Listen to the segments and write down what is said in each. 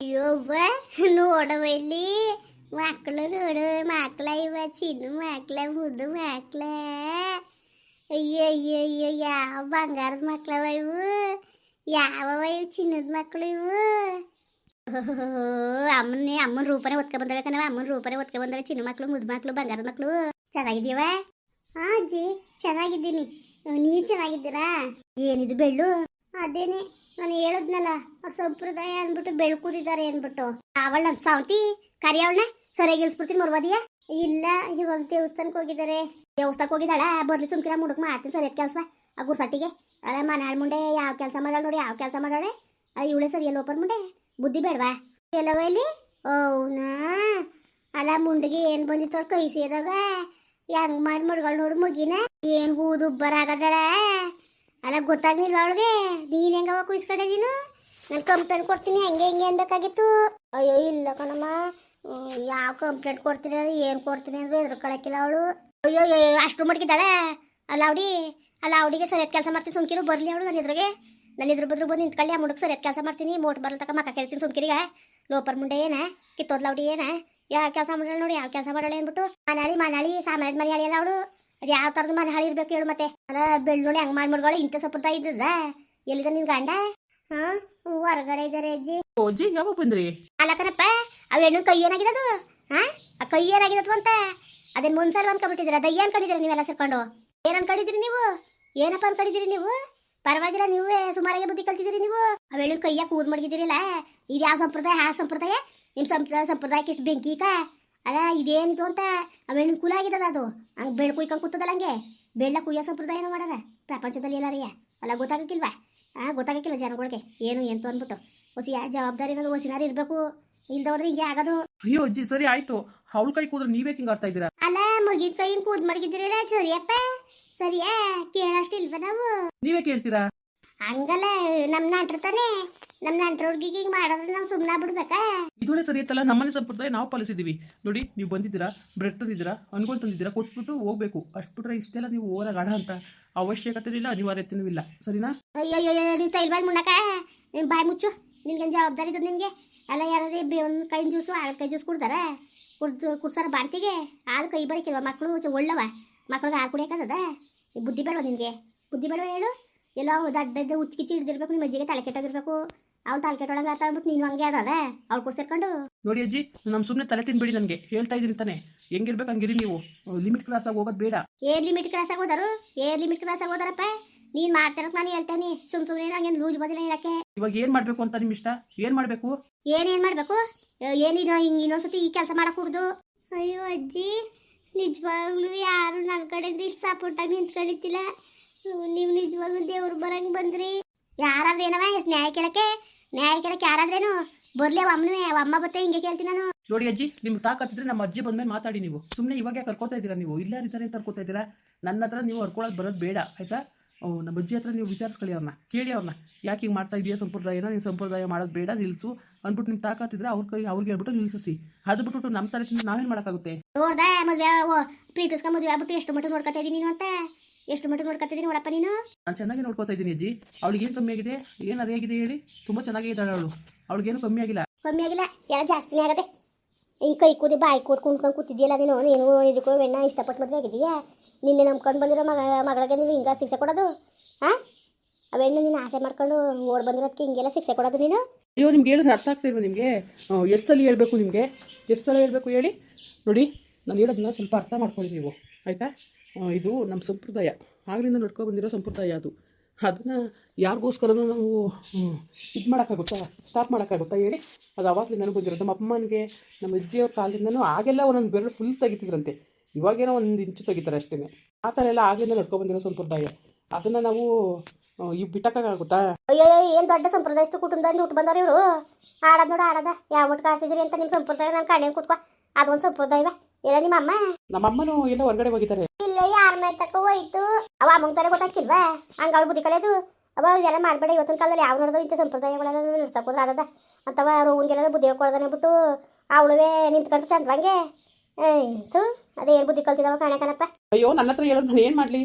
ಅಯ್ಯೋವ್ವ ನೋಡವ ಇಲ್ಲಿ ಮಕ್ಕಳು ನೋಡು ಮಕ್ಕಳ ಇವ, ಚಿನ್ನ ಮಕ್ಕಳ ಮುದ್ದು ಮಕ್ಕಳ ಅಯ್ಯೋ ಅಯ್ಯೋ ಅಯ್ಯೋ, ಯಾವ ಬಂಗಾರದ ಮಕ್ಕಳವ ಇವು. ಯಾವವ ಇವು ಚಿನ್ನದ ಮಕ್ಕಳು ಇವು. ಅಮ್ಮನೇ ಅಮ್ಮನ ರೂಪನೇ ಒತ್ಕ ಬಂದವೆ ಅಮ್ಮನ ರೂಪನೇ ಒತ್ಕ ಬಂದವೆ ಚಿನ್ನ ಮಕ್ಕಳು ಮುದ್ದು ಮಕ್ಕಳು ಬಂಗಾರದ ಮಕ್ಕಳು ಚೆನ್ನಾಗಿದ್ದೀವ? ಹಾ ಅಜ್ಜಿ, ಚೆನ್ನಾಗಿದ್ದೀನಿ. ನೀವು ಚೆನ್ನಾಗಿದ್ದೀರಾ? ಏನಿದು ಬೆಳ್ಳು? ಅದೇನೆ, ನಾನು ಹೇಳಿದ್ನಲ್ಲ, ಅವ್ರ ಸಂಪ್ರದಾಯ ಅಂದ್ಬಿಟ್ಟು ಬೆಳ್ಕೂದಿದ್ದಾರೆ ಅಂದ್ಬಿಟ್ಟು. ಅವಳ ನನ್ನ ಸಾವತಿ ಕರಿಯವಳನ್ನ ಸರಿಯಾಗಿ ಇಳಿಸ್ಬಿಡ್ತೀನಿ ಮರ್ವಾದಿಯ ಇಲ್ಲ, ಇವಾಗ ದೇವಸ್ಥಾನಕ್ಕೆ ಹೋಗಿದ್ದಾರೆ. ದೇವಸ್ಥಾನಕ್ಕೆ ಹೋಗಿದ್ದಾಳ, ಬರ್ಲಿ ಸುಮ್ಕಿರ ಮುಡುಕ್ ಮಾಡ್ತೀನಿ ಸರಿಯಾದ ಕೆಲಸ ಆ ಗುರ್ಸಟ್ಟಿಗೆ ಅಲ್ಲ ಮನಾಳ್ ಮುಂಡೆ ಯಾವ ಕೆಲಸ ಮಾಡಾಳ ನೋಡಿ ಯಾವ ಕೆಲಸ ಮಾಡೋಳೆ ಇವಳೆ ಸರಿ ಎಲ್ಲೋಪನ್ ಮುಂಡೆ ಬುದ್ಧಿ ಬೇಡವಾ? ಎಲ್ಲವ ಇಲ್ಲಿ? ಓನಾ ಅಲ್ಲ ಮುಂಡಿಗೆ ಏನು ಬಂದಿತ್ತು ಕೈ ಸೇದಾಗ ಹೆಂಗ್ ಮಾಡಿ ಮುಡ್ಗಳು ನೋಡು ಮುಗಿನ. ಏನು ಹೂದು ಅಲ್ಲ, ಗೊತ್ತಾಗ್ಲಿಲ್ವ ಅವಳಿಗೆ? ನೀನ್ ಹೆಂಗವ ಕುಯ್ಸ್ ನೀನು? ನಾನು ಕಂಪ್ಲೇಂಟ್ ಕೊಡ್ತೀನಿ, ಹೆಂಗೆ ಹಿಂಗೆ ಅನ್ಬೇಕಾಗಿತ್ತು. ಅಯ್ಯೋ, ಇಲ್ಲ ಕಣಮ್ಮ. ಯಾವ ಕಂಪ್ಲೇಂಟ್ ಕೊಡ್ತೀನಿ ಏನು ಕೊಡ್ತೀನಿ ಅಂದ್ರೆ ಎದುರು ಕಳಕಿಲ್ಲ ಅವಳು. ಅಯ್ಯೋ ಅಯ್ಯೋ ಅಷ್ಟು ಮಟ್ಕಿದ್ದಾಳೆ ಅಲ್ಲ ಅವಡಿ ಅಲ್ಲ ಅವಡಿಗೆ ಸರಿಯಾದ ಕೆಲಸ ಮಾಡ್ತೀನಿ, ಸುಮ್ಕಿರು. ಬರ್ಲಿ ಅವಳು ನನ್ನ ಎದುರಿಗೆ. ನನ್ನ ಎದುರು ಬದ್ರು ಬಂದು ನಿಂತ್ಕೊಳ್ಳಿ, ಆ ಮುಡಕ್ ಸರಿಯಾದ ಕೆಲಸ ಮಾಡ್ತೀನಿ. ಮೋಟ್ ಬರಲ್ ತಕ ಮಕ್ಕ ಕೇಳ್ತೀನಿ ಸುಮ್ಕಿರಿಗೆ ಲೋಪರ್ ಮುಂಡೆ ಏನ? ಕಿತ್ತೋದ್ಲ ಅವಡಿ ಏನ? ಯಾವ ಕೆಲಸ ಮಾಡಲ್ಲ ನೋಡಿ, ಯಾವ ಕೆಲಸ ಮಾಡಲ್ಲ ಅಂದ್ಬಿಟ್ಟು. ಮನಾಳಿ ಮನಾಳಿ, ಸಾಮಾನ್ಯದ ಮನೆ ಅಲ್ಲ ಅವಳು. ಅದು ಯಾವ ಥರದ ಮನೆ ಹಾಳು ಇರ್ಬೇಕು ಹೇಳು ಮತ್ತೆ. ಅಲ್ಲ ಬೆಳ್ಳುಳ್ಳಿ ಹಂಗೆ ಮಾಡಿ ಮಾಡ್ಗಳು ಇಂಥ ಸಪುರ್ತ ಇದ್ದದ ಎಲ್ಲಿದ ನಿನ್ ಗಂಡ? ಹಾ ಹೊರಗಡೆ ಇದ್ದಾರೆ ಅಜ್ಜಿ ಓಜಿ ಅಜ್ಜಿ ಯಾವಾಗ ಬಂದ್ರಿ? ಅಲ್ಲ ಕಣಪ್ಪ ಅವ್ ಹೆಣ್ಣು ಕೈ ಏನಾಗಿದದು? ಹಾ ಆ ಕೈ ಏನಾಗಿದತ್ತು ಅಂತ? ಅದೇನ್ ಮುಂದ್ಸಲ ಅದ ದಯ್ಯ ಅನ್ಕೊಂಡಿದ್ದೀರ ನೀವೆಲ್ಲ ಸೇರ್ಕೊಂಡು? ಏನ್ ಅನ್ಕೊಂಡಿದ್ದೀರಿ ನೀವು? ಏನಪ್ಪ ಅನ್ಕೊಂಡಿದ್ದೀರಿ ನೀವು? ಪರವಾಗಿಲ್ಲ ನೀವೇ ಸುಮಾರಾಗಿ ಬುದ್ಧಿ ಕಲ್ತಿದ್ದೀರಿ ನೀವು? ಅವ್ ಹೆಣ್ಣು ಕೈಯಾಗ ಕೂದ್ ಮಡಗಿದ್ದೀರಿಲ್ಲ? ಇದು ಯಾವ ಸಂಪ್ರದಾಯ? ಹಾ ಸಂಪ್ರದಾಯ? ನಿಮ್ ಸಂಪ್ರದಾಯ ಸಂಪ್ರದಾಯಕ್ಕೆ ಎಷ್ಟು ಬೆಂಕಿ ಕಾ? ಅಲ್ಲ ಇದೇನಿದು ಅಂತ? ಅವ್ ಕೂಲ ಆಗಿದದ ಅದು? ಹಂಗೆ ಬೆಳ್ ಕುಯ್ಕೊಂಡು ಕೂತದಲ್ಲ ಹಂಗೆ? ಬೆಳ್ಳ ಕುಯ್ಯೋ ಸಂಪ್ರದಾಯನ ಮಾಡದ ಪ್ರಪಂಚದಲ್ಲಿ ಎಲ್ಲಾರಿಯ ಅಲ್ಲ ಗೊತ್ತಾಗಕ್ಕಿಲ್ವಾ? ಆ ಗೊತ್ತಾಗಕ್ಕಿಲ್ಲ ಜನಗಳಿಗೆ. ಏನು ಎಂತು ಅಂದ್ಬಿಟ್ಟು. ಹೊಸಿ ಜವಾಬ್ದಾರಿ ಅನ್ನೋದು ಹೊಸಿನಾರು ಇರಬೇಕು. ಇಲ್ದವ್ರಿ ಹಿಂಗೆ ಆಗೋದು. ಅಯ್ಯೋ ಅಜ್ಜಿ ಸರಿ ಆಯ್ತು. ಅವಳ ಕೈ ಕೂದ್ರೆ ನೀವೇ ಹಿಂಗೆ ಆಡ್ತಾ ಇದ್ದೀರಾ? ಅಲ್ಲ ಮುಗಿದ ಕೈ ಕೂದ್ ಮಡಗಿದ್ದೀರಲ್ಲ ಸರಿಯಪ್ಪ? ಸರಿಯಾ? ಕೇಳಷ್ಟಿಲ್ವ ನಾವು? ನೀವೇ ಕೇಳ್ತೀರಾ? ಹಂಗಲ್ಲ ನಮ್ಮ ನಂಟ್ರ ತಾನೆ. ನಮ್ಮ ನಂಟ್ರ ಹುಡುಗಿಗೆ ಹಿಂಗ್ ಮಾಡಿದ್ರೆ ನಾವು ಸುಮ್ಮನೆ ಬಿಡ್ಬೇಕಾ ಇದೊಳ್ಳೆ ಸರಿ ಇತ್ತಲ್ಲ ನಮ್ಮನೆ ಸಂಪ್ರದಾಯ ನಾವು ಪಾಲಿಸಿದ್ದೀವಿ. ನೋಡಿ ನೀವು ಬಂದಿದ್ದೀರಾ ಬ್ರೆಡ್ ತಂದಿದ್ದೀರಾ ಅನ್ಕೊಂಡು ತಂದಿದ್ದೀರಾ ಕೊಟ್ಬಿಟ್ಟು ಹೋಗ್ಬೇಕು. ಅಷ್ಟು ಬಿಟ್ರೆ ಇಷ್ಟೆಲ್ಲ ನೀವು ಓರಾಗ ಆಡ ಅಂತ ಅವಶ್ಯಕತೆ ಇಲ್ಲ ಅನಿವಾರ್ಯತೆನೂ ಇಲ್ಲ. ಸರಿನಾ? ಅಯ್ಯೋ ಅಯ್ಯೋ ನೀವು ತೈಲ್ ಬಾಯ್ ಮುನ್ನಕ ನೀನು ಬಾಯ್ ಮುಚ್ಚು. ನಿನ್ಗೇನು ಜವಾಬ್ದಾರಿ ಇದೆ ನಿನಗೆ ಅಲ್ಲ ಯಾರಾದ್ರೆ ಒಂದು ಕೈ ಜ್ಯೂಸು ಆಳು ಕೈ ಜ್ಯೂಸ್ ಕುಡ್ದಾರ? ಕುಡ್ದು ಕುಡ್ಸಾರ ಬಾಂತಿಗೆ ಹಾಲು ಕೈ ಬರಕ್ಕೆ ಮಕ್ಕಳು ಒಳ್ಳವ. ಮಕ್ಳಿಗೆ ಹಾಲು ಕುಡಿಯೋಕ್ಕದ ಬುದ್ಧಿ ಬೇಡವ ನಿನಗೆ ಬುದ್ಧಿ ಬೇಡವ ಹೇಳು. ಎಲ್ಲೋ ದಡ್ಡ ಉಚ್ಚಿಚ್ಚಿ ಹಿಡ್ದಿರ್ಬೇಕು ನಿಮ್ಮ ಅಜ್ಜಿಗೆ ತಲೆ ಕೆಟ್ಟೋಗಿರ್ಬೇಕು. ಅವ್ನು ತಲೆ ಕೆಟ್ಟೊಳಗೆ ಆತ ಅಂದ್ಬಿಟ್ಟು ನೀನು ಹಂಗೆ ಆಡೋದ? ಅವ್ಳು ಕೂಡ ಸೇರ್ಕೊಂಡು. ನೋಡಿ ಅಜ್ಜಿ ನಮ್ಮ ಸುಮ್ಮನೆ ತಲೆ ತಿನ್ಬೇಡಿ ನನಗೆ. ಹೇಳ್ತಾ ಇದ್ದೀನಿ ತಾನೆ. ಹೆಂಗಿರ್ಬೇಕು ಹಂಗಿರಿ ನೀವು. ಲಿಮಿಟ್ ಕ್ರಾಸ್ ಆಗಿ ಹೋಗೋದು ಬೇಡ. ಏರ್ ಲಿಮಿಟ್ ಕ್ರಾಸ್ ಹೋದರು? ಏರ್ ಲಿಮಿಟ್ ಕ್ರಾಸ್ ಹೋದರಪ್ಪ? ನೀನು ಮಾಡ್ತಿರೋದು ನಾನು ಹೇಳ್ತೇನೆ. ಸುಮ್ ಸುಮ್ಮನೆ ಹಂಗೆ ಲೂಜ್ ಬದಿಲ್ಲ ಇರಕ್ಕೆ. ಇವಾಗ ಏನು ಮಾಡಬೇಕು ಅಂತ ನಿಮ್ಮ ಇಷ್ಟ? ಏನು ಮಾಡಬೇಕು? ಏನೇನ್ ಮಾಡ್ಬೇಕು? ಏನಿಲ್ಲ ಹಿಂಗ್ ಇನ್ನೊಂದ್ಸತಿ ಈ ಕೆಲಸ ಮಾಡಕೂಡ್ದು ಅಯ್ಯೋ ಅಜ್ಜಿ ನಿಜವಾಗ್ಲೂ ಯಾರು ನನ್ನ ಕಡೆಯಿಂದ ಸಪೋರ್ಟ್ ಆಗಿ ನಿಂತ್ಕೊಂಡಿದ್ದಿಲ್ಲ. ನೀವು ನಿಜವಾಗ್ಲೂ ದೇವ್ರು ಬರಂಗ್ ಬಂದ್ರಿ. ಯಾರಾದ್ರೆ ಏನವ ನ್ಯಾಯ ಕೇಳಕ್ಕೆ? ನ್ಯಾಯ ಕೇಳಕ್ಕೆ ಯಾರಾದ್ರೇನು? ಬರ್ಲಿ ಅಮ್ಮನೇ ಅಮ್ಮ ಬತ್ತೆ ಹಿಂಗೆ ಕೇಳ್ತೀನಿ ನಾನು. ನೋಡಿ ಅಜ್ಜಿ ನಿಮ್ಗೆ ತಾಕತ್ತಿದ್ರೆ ನಮ್ಮ ಅಜ್ಜಿ ಬಂದ್ಮೇಲೆ ಮಾತಾಡಿ ನೀವು. ಸುಮ್ಮನೆ ಇವಾಗ ಕರ್ಕೋತಾ ಇದ್ದೀರಾ ನೀವು? ಇಲ್ಲಾರಿದ್ದಾರೆ ಕರ್ಕೋತಾ ಇದ್ದೀರಾ? ನನ್ನ ಹತ್ರ ನೀವು ಹರ್ಕೊಳ್ಳೋದು ಬರೋದು ಬೇಡ, ಆಯಿತಾ? ನಮ್ಮ ಅಜ್ಜಿ ಹತ್ರ ನೀವು ವಿಚಾರಿಸ್ಕೊಳ್ಳಿ ಅವ್ರನ್ನ. ಕೇಳಿ ಅವ್ರನ್ನ. ಯಾಕೆ ಹಿಂಗೆ ಮಾಡ್ತಾ ಇದೆಯಾ ಸಂಪ್ರದಾಯನ? ನೀನು ಸಂಪ್ರದಾಯ ಮಾಡೋದು ಬೇಡ ನಿಲ್ಲಿಸು ಅಂದ್ಬಿಟ್ಟು ನಿಮ್ಗೆ ತಾಕತ್ತಿದ್ರೆ ಅವ್ರ ಕೈ ಅವ್ರಿಗೆ ಹೇಳ್ಬಿಟ್ಟು ನಿಲ್ಲಿಸಿ ಅದು ಬಿಟ್ಬಿಟ್ಟು ನಮ್ಮ ತಲೆ ನಾವೇನು ಮಾಡೋಕ್ಕಾಗುತ್ತೆ? ನೋಡ್ದ ಮದ್ವೆ ಪ್ರೀತಿಸ್ಕ ಮದ್ವೆ ಆಗ್ಬಿಟ್ಟು ಎಷ್ಟು ಮಟ್ಟ ನೋಡ್ಕೊತಾ ಇದೀನಿ ನೀನು ಅಂತ? ಎಷ್ಟು ಮಟ್ಟ ನೋಡ್ಕೊತಾ ಇದೀನಿ ನೋಡಪ್ಪ ನೀನು? ನಾನು ಚೆನ್ನಾಗಿ ನೋಡ್ಕೊತಾ ಇದ್ದೀನಿ ಅಜ್ಜಿ. ಅವಳಿಗೆ ಏನು ಕಮ್ಮಿ ಆಗಿದೆ? ಏನು ಅರಿಯಾಗಿದೆ ಹೇಳಿ? ತುಂಬ ಚೆನ್ನಾಗಿ ಇದ್ದಾಳೆ ಅವಳು. ಅವಳಿಗೇನು ಕಮ್ಮಿ ಆಗಿಲ್ಲ. ಕಮ್ಮಿ ಆಗಿಲ್ಲ. ಎಲ್ಲ ಜಾಸ್ತಿನೇ ಆಗದೆ ಹಿಂಗೆ ಕೈ ಕೂದಿ ಬಾಯಿ ಕೂತ್ ಕುಂತ್ಕೊಂಡು ಕೂತಿದ್ಯಲ್ಲ ನೀನು? ನೀನು ಇದಕ್ಕೂ ಬೆಣ್ಣ ಇಷ್ಟಪಟ್ಟು ಮದುವೆ ಆಗಿದೆಯಾ ನಿನ್ನೆ ನಂಬ್ಕೊಂಡು ಬಂದಿರೋ ಮಗ, ಮಗಳಿಗೆ ನೀವು ಹಿಂಗೆ ಶಿಕ್ಷೆ ಕೊಡೋದು? ಹಾಂ ಅವೆಣ್ಣ ನೀನು ಆಸೆ ಮಾಡ್ಕೊಂಡು ಓಡ್ ಬಂದಿರೋದಕ್ಕೆ ಹಿಂಗೆಲ್ಲ ಶಿಕ್ಷೆ ಕೊಡೋದು ನೀನು? ಅಯ್ಯೋ, ನಿಮ್ಗೆ ಹೇಳಿದ್ರೆ ಅರ್ಥ ಆಗ್ತಾ ಇಲ್ವಾ ನಿಮಗೆ? ಎಷ್ಟು ಸಲ ಹೇಳಬೇಕು ನಿಮಗೆ? ಎಷ್ಟು ಸಲ ಹೇಳಬೇಕು ಹೇಳಿ? ನೋಡಿ, ನಾನು ಹೇಳೋದನ್ನ ಸ್ವಲ್ಪ ಅರ್ಥ ಮಾಡ್ಕೊಳ್ಳಿ ನೀವು. ಆಯಿತಾ? ಇದು ನಮ್ಮ ಸಂಪ್ರದಾಯ. ಆಗಲಿಂದ ನಡ್ಕೊ ಬಂದಿರೋ ಸಂಪ್ರದಾಯ ಅದು. ಅದನ್ನು ಯಾರಿಗೋಸ್ಕರನೂ ನಾವು ಇದು ಮಾಡೋಕ್ಕಾಗುತ್ತಾ? ಸ್ಟಾಪ್ ಮಾಡೋಕ್ಕಾಗುತ್ತಾ ಹೇಳಿ? ಅದು ಅವಾಗಲಿಂದನೂ ಬಂದಿರೋದು ನಮ್ಮ ಅಮ್ಮನಿಗೆ, ನಮ್ಮ ಅಜ್ಜಿಯವ್ರ ಕಾಲದಿಂದನೂ ಆಗೆಲ್ಲ ಒಂದೊಂದು ಬೆರಳು ಫುಲ್ ತೆಗಿತಿದ್ರಂತೆ. ಇವಾಗೇನೋ ಒಂದು ಇಂಚು ತೆಗಿತಾರೆ ಅಷ್ಟೇ ಆ ಥರ ಎಲ್ಲ ಆಗಲಿಂದ ನಡ್ಕೊಬಂದಿರೋ ಸಂಪ್ರದಾಯ. ಅದನ್ನು ನಾವು ಈ ಬಿಟ್ಟಕ್ಕಾಗುತ್ತಾ? ಅಯ್ಯೋ ಏನು ದೊಡ್ಡ ಸಂಪ್ರದಾಯಸ್ಥ ಕುಟುಂಬದಲ್ಲಿ ಹುಟ್ಟು ಬಂದವ್ರು ಇವರು? ಆಡೋದು ನೋಡು, ಆಡೋದ. ಯಾವ ಮಟ್ಟ ಕಾಣ್ತಿದ್ದೀರಿ ಅಂತ ನಿಮ್ಮ ಸಂಪ್ರದಾಯ ನಾನು ಕಣ್ಣೆ ಕೂತ್ಕೊ. ಅದೊಂದು ಸಂಪ್ರದಾಯವ. ಇಲ್ಲ ನಿಮ್ಮ ಅಮ್ಮ? ನಮ್ಮ ಅಮ್ಮನೂ ಎಲ್ಲ ಹೊರಗಡೆ ಹೋಗಿದ್ದಾರೆ. ಇಲ್ಲ ಯಾರ ಮನೆ ತಕ್ಕ ಹೋಯ್ತು? ಅವ ಅಮ್ಮಂಗ್ ತರ ಗೊತ್ತಾಕಿಲ್ವಾ ಹಂಗ ಅವಳು ಬುದ್ಧಿ ಕಲಿಯೋದು. ಅವ ಇದೆಲ್ಲ ಮಾಡಬೇಡ ಇವತ್ತಿನ ಕಾಲದಲ್ಲಿ ಯಾವ ನೋಡಿದ್ರು ಇಂಥ ಸಂಪ್ರದಾಯಗಳೆಲ್ಲ ನಡ್ಸಕ್ಕೋದ್ರೆ ಆಗದ ಅಂತವ ರೋಗಂಗೆಲ್ಲ ಬುದ್ಧಿ ಹೇಳ್ಕೊಳ್ದಾನೆ ಬಿಟ್ಟು ಅವಳುವೇ ನಿಂತ್ಕೊಂಡು ಚಂದ್ರಂಗೆ. ಅದೇ ಏನು ಬುದ್ಧಿ ಕಲ್ತಿದವ ಕಾಣೆ ಕಣಪ್ಪ. ಅಯ್ಯೋ ನನ್ನ ಹತ್ರ ಹೇಳೋದು ನಾನು ಏನು ಮಾಡಲಿ?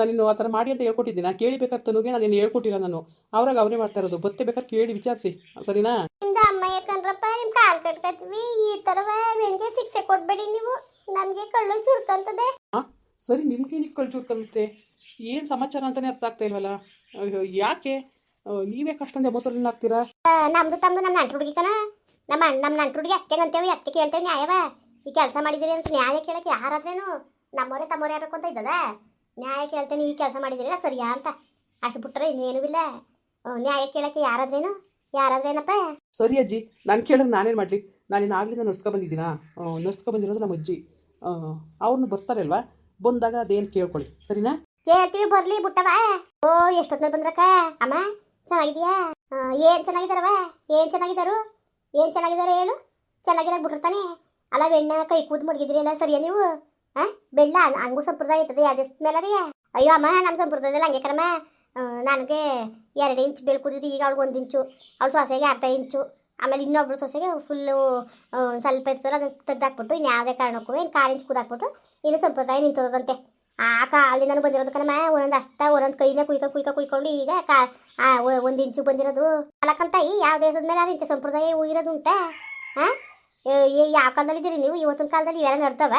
ನಾನು ಆ ಥರ ಮಾಡಿ ಅಂತ ಹೇಳ್ಕೊಟ್ಟಿದ್ದೆ. ನಾನು ಕೇಳಿ ಬೇಕಾದ್ರೆ ತನಗೆ ನಾನು ಏನು ಹೇಳ್ಕೊಟ್ಟಿಲ್ಲ ನಾನು. ಅವ್ರಾಗ ಅವರೇ ಮಾಡ್ತಾ ಇರೋದು. ಬತ್ತೆ ಬೇಕಾದ್ರೆ ಕೇಳಿ ವಿಚಾರಿಸಿ. ಸರಿನಾ? ನಿಮ್ದು ಅಮ್ಮ ಯಾಕಂದ್ರಪ್ಪ ನಿಮ್ಮ ನಿಮ್ ಕಾಲ್ ಕಟ್ಕತ್ವಿ. ಈ ಥರ ಬೆಂಗೆ ಶಿಕ್ಷೆ ಕೊಡ್ಬೇಡಿ ನೀವು. ನಮಗೆ ಕಳ್ಳು ಚುರ್ಕಂತದೆ. ಹಾಂ ಸರಿ ನಿಮ್ಗೆ ಏನಕ್ಕೆ ಕಳ್ಳು ಕಲಿತೆ ಏನು ಸಮಾಚಾರ ಅಂತಲೇ ಅರ್ಥ ಆಗ್ತಾ ಇಲ್ವಲ್ಲ? ಯಾಕೆ? ನೀವೇ ಕಷ್ಟಂದೆ ಮೊಸರನ್ನ ಹಾಕ್ತೀರಾ? ನಮ್ದು ತಮ್ಮದು ನಮ್ಮ ನಂಟ್ರ ಹುಡುಗಿ ಕಣ ನಮ್ಮ ಅಣ್ಣ ನಮ್ಮ ನಂಟ್ರ ಹುಡುಗಿ ಅತ್ತೆ ಅಂತೇವೆ ಅತ್ತೆ ಕೇಳ್ತೇವೆ ನ್ಯಾಯವ. ಈ ಕೆಲಸ ಮಾಡಿದಿರಿ ಅಂತ ನ್ಯಾಯ ಕೇಳಕ್ಕೆ ಯಾರಾದ್ರೇನು? ನಮ್ಮವರೇ ತಮ್ಮವರೇ ಆಗ್ಬೇಕು ಅಂತ ಇದ್ದದ? ನ್ಯಾಯ ಕೇಳ್ತೇನೆ ಈ ಕೆಲಸ ಮಾಡಿದಿರಿ ಸರಿಯಾ ಅಂತ. ಅಷ್ಟು ಬಿಟ್ರೆ ಇನ್ನೇನು ಇಲ್ಲ. ನ್ಯಾಯ ಕೇಳಕ್ಕೆ ಯಾರಾದ್ರೇನು? ಯಾರಾದ್ರೇನಪ್ಪ? ಸರಿ ಅಜ್ಜಿ ನಾನು ಕೇಳಿದ್ರೆ ನಾನೇನು ಮಾಡಲಿ? ನಾನೇನು ಆಗ್ಲಿಂದ ನಡ್ಸ್ಕೊ ಬಂದಿದ್ದೀನಾ? ನಡ್ಸ್ಕೊ ಬಂದಿರೋದು ನಮ್ಮ ಅಜ್ಜಿ. ಅವ್ರನ್ನ ಬರ್ತಾರಲ್ವಾ? ಬಂದಾಗ ಅದೇನು ಕೇಳ್ಕೊಳ್ಳಿ. ಸರಿನಾ? ಕೇಳ್ತೀವಿ ಬರ್ಲಿ ಬಿಟ್ಟವ ಓ ಎಷ್ಟೊತ್ತ ಬಂದ್ರಕ್ಕ? ಅಮ್ಮ ಚೆನ್ನಾಗಿದ್ಯಾ? ಏನ್ ಚೆನ್ನಾಗಿದಾರವ? ಏನ್ ಚೆನ್ನಾಗಿದಾರು? ಏನ್ ಚೆನ್ನಾಗಿದಾರೆ ಹೇಳು? ಚೆನ್ನಾಗಿರೋ ಬಿಟ್ಟಿರ್ತಾನೆ. ಅಲ್ಲ ಬೆಣ್ಣ ಕೈ ಕೂದ್ ಮಡಗಿದ್ರಿ ಎಲ್ಲ ಸರಿಯಾ ನೀವು? ಆ ಬೆಳ್ಳ ಹಂಗ್- ಸಂಪ್ರದಾಯ ಇರ್ತದೆ ಯಾವ್ದು ಮೇಲೆ ರೀ ಅಯ್ಯೋ ಅಮ್ಮ ನಮ್ಮ ಸಂಪ್ರದಾಯದಲ್ಲಿ ಹಂಗೆ ಕಣಮ್ಮ. ನನಗೆ ಎರಡು ಇಂಚು ಬೆಳ್ ಕೂದಿದ್ದು, ಈಗ ಅವ್ಳಿಗೆ ಒಂದು ಇಂಚು, ಅವಳು ಸೊಸೆಗೆ ಅರ್ಧ ಇಂಚು. ಆಮೇಲೆ ಇನ್ನೊಬ್ಳು ಸೊಸೆಗೆ ಫುಲ್ಲು ಸ್ವಲ್ಪ ಇರ್ತಲ್ಲ ಅದನ್ನ ತೆಗ್ದಾಕ್ಬಿಟ್ಟು ಇನ್ನು ಯಾವುದೇ ಕಾರಣಕ್ಕೂ ಏನು ಕಾಲು ಇಂಚ್ ಕೂದಾಕ್ಬಿಟ್ಟು ಇನ್ನು ಸಂಪ್ರದಾಯ ನಿಂತದಂತೆ ಆ ಕಾಲಿಂದನೂ ಬಂದಿರೋದು ಕಣಮ್ಮ, ಒಂದೊಂದು ಹಸ್ತ ಒಂದೊಂದು ಕೈನೇ ಕುಯ್ಕ ಕುಯ್ಕ, ಕುಯ್ಕೊಂಡು ಈಗ ಕಾ ಒಂದು ಇಂಚು ಬಂದಿರೋದು. ಅಲಕಂತಾಯಿ ಯಾವ ದೇಶದ ಮೇಲೆ ಅದು ಇಂಥ ಸಂಪ್ರದಾಯ ಇರೋದು ಉಂಟಾ ಹಾಂ ಯಾವ ಕಾಲದಲ್ಲಿ ಇದ್ದೀರಿ ನೀವು? ಇವತ್ತಿನ ಕಾಲದಲ್ಲಿ ಇವೆಲ್ಲ ನಡ್ದವ?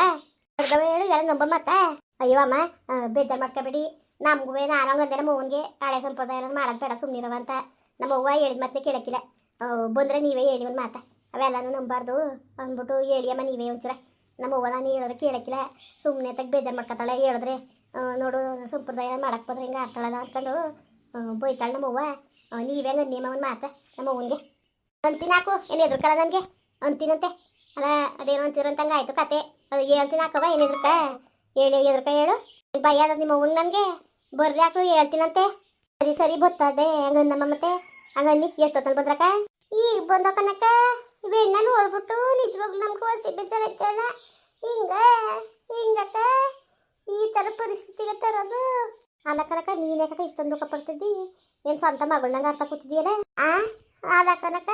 ನಡ್ದವ ಹೇಳಿ, ಎಲ್ಲ ನಂಬ ಮತ್ತೆ ಅಯ್ಯೋ ಅಮ್ಮ ಬೇಜಾರು ಮಾಡ್ಕೋಬೇಡಿ. ನಮಗೂ ಹಂಗಂದೆ ನಮ್ಮ ಅವ್ವನಿಗೆ ಹಳೆ ಸಂಪ್ರದಾಯ ಮಾಡೋದು ಬೇಡ ಸುಮ್ಮನಿರವ ಅಂತ. ನಮ್ಮ ಅವ್ವ ಹೇಳಿದ ಮತ್ತೆ ಕೇಳಕ್ಕಿಲ್ಲ. ಬಂದ್ರೆ ನೀವೇ ಹೇಳಿ ಒಂದು ಮಾತ. ಅವೆಲ್ಲನೂ ನಂಬಾರ್ದು ಅಂದ್ಬಿಟ್ಟು ಹೇಳಿ ಅಮ್ಮ ನೀವೇ ಒಂಚೂರ. ನಮ್ಮ ಅವ್ವ ನಾನು ಹೇಳಿದ್ರೆ ಕೇಳಕ್ಕಿಲ್ಲ. ಸುಮ್ಮನೆ ತಗ ಬೇಜಾರು ಮಾಡ್ಕೊತಾಳೆ ಹೇಳಿದ್ರೆ. ನೋಡು, ಸಂಪ್ರದಾಯ ಮಾಡಕ್ಕೆ ಬಂದ್ರೆ ಹಿಂಗೆ ಆಗ್ತಾಳಲ್ಲ ಅಂದ್ಕೊಂಡು ಬೈತಾಳೆ ನಮ್ಮ ಅವ್ವ. ನೀವೇ ನಿಮ್ಮ ಒಂದು ಮಾತ, ನಮ್ಮ ಅವ್ವನಿಗೆ ಅಂತೀನಾಕು ಏನು ಎದುರ್ಕಲ್ಲ ನನಗೆ? ಅಂತೀನಂತೆ. ಅಲ್ಲ ಅದೇನೋ ಅಂತಿರಂತಂಗೆ ಆಯ್ತು ಕತೆ. ಅದು ಹೇಳ್ತೀನಿ ಹಾಕವ ಏನಿದ್ರಕ ಹೇಳಿ ಎದುರ್ಕ ಹೇಳು. ಭಯ ಅದ ನಿಮ್ಮ ಅವ್ವನ್ ನನಗೆ. ಬರ್ರಿ ಹಾಕು ಹೇಳ್ತೀನಂತೆ ಸರಿ ಸರಿ ಬರ್ತದೆ ನಮ್ಮ ಮತ್ತೆ ಹಂಗನ್ನಿ ಎಷ್ಟೊತ್ತಲ್ಲಿ ಬಂದ್ರಕ ಈಗ ಬಂದಕ್ಕನಕ ಬೆಣ್ಣ ನೋಡ್ಬಿಟ್ಟು ನಿಜವಾಗ್ಲೂ ನಮ್ಗೆ ಹೊಸಿ ಬೇಜಾರೈತಲ್ಲ ಹಿಂಗ, ಹಿಂಗಕ್ಕ, ಈ ಥರ ಪರಿಸ್ಥಿತಿಗೆ ತರೋದು. ಅಲ್ಲ ಕನಕ ನೀನ್ ಯಾಕಕ್ಕ ಇಷ್ಟೊಂದು ದುಃಖ ಪಡ್ತಿದ್ದಿ? ಏನು ಸ್ವಂತ ಮಗಳನ್ನಂಗೆ ಅರ್ಥ ಕೂತಿದ್ಯಲ್ಲ ಆ, ಅಲ್ಲ ಕನಕ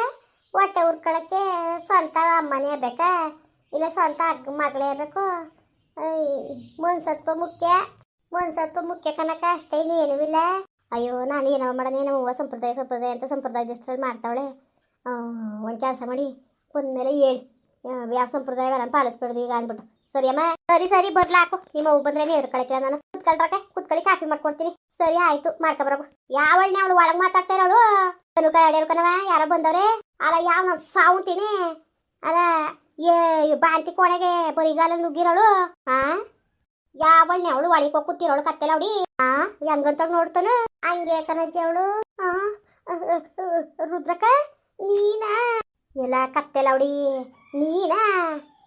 ಹೊಟ್ಟೆ ಉರ್ಕೊಳಕ್ಕೆ ಸ್ವಂತ ಅಮ್ಮನೇ ಬೇಕಾ, ಇಲ್ಲ ಸ್ವಂತ ಅಗ್ ಮಗಳೇ ಬೇಕು. ಮುನ್ಸತ್ವ ಮುಖ್ಯ ಮುನ್ಸತ್ವ ಮುಖ್ಯ ಕನಕ ಅಷ್ಟೇ ಏನೂ ಇಲ್ಲ. ಅಯ್ಯೋ, ನಾನು ಏನೋ ಮಾಡೋಣ ಏನೋ ಸಂಪ್ರದಾಯ ಸಂಪ್ರದಾಯ ಅಂತ ಸಂಪ್ರದಾಯದಷ್ಟರಲ್ಲಿ ಮಾಡ್ತಾವಳೆ. ಒಂದು ಕೆಲಸ ಮಾಡಿ ಬಂದ್ಮೇಲೆ ಹೇಳಿ ಯಾವ ಸಂಪ್ರದಾಯವೆಲ್ಲ ಪಾಲಿಸ್ಬಿಡ್ದು ಈಗ ಅಂದ್ಬಿಟ್ಟು. ಸರಿ ಅಮ್ಮ. ಸರಿ ಸರಿ ಬರ್ಲಾಕು ನಿಮ್ಮ ಅವು ಬಂದ್ರೆ ಕಳಕಿಲ್ಲ ನಾನು. ಕುತ್ಕೊಳ್ರಕ್ಕೆ? ಕುತ್ಕೊಳ್ಳಿ ಕಾಫಿ ಮಾಡ್ಕೊಡ್ತೀನಿ. ಸರಿ, ಆಯ್ತು. ಮಾಡ್ಕೊಬರ ಯಾವಳ್ನೆ ಅವಳು ಒಳಗೆ ಮಾತಾಡ್ತಾ ಇರೋಳು? ತನು ಕಡೆ ಕಣವ? ಯಾರೋ ಬಂದವ್ರೆ? ಅಲ್ಲ, ಯಾವ ಸಾವುತೀನಿ? ಅಲ್ಲ, ಏ ಬಾಂತಿ ಕೋಣೆಗೆ ಬರಿಗಾಲ ನುಗ್ಗಿರೋಳು? ಹಾ ಯಾವಳ್ನೆ ಅವಳು ಒಳಗೆ ಹೋಗಿ ಕೂತಿರೋಳು ಕತ್ತೆಲ್ಲ ಅವಡಿ ಹಾ ಹೆಂಗಂತ ನೋಡ್ತಾನು? ಹಂಗೆ ಕನಜಿ ಅವಳು. ಹಾ ರುದ್ರಕ ನೀನಾ? ಎಲ್ಲ ಕತ್ತೆಲ್ಲ ಅವಡಿ ನೀನಾ?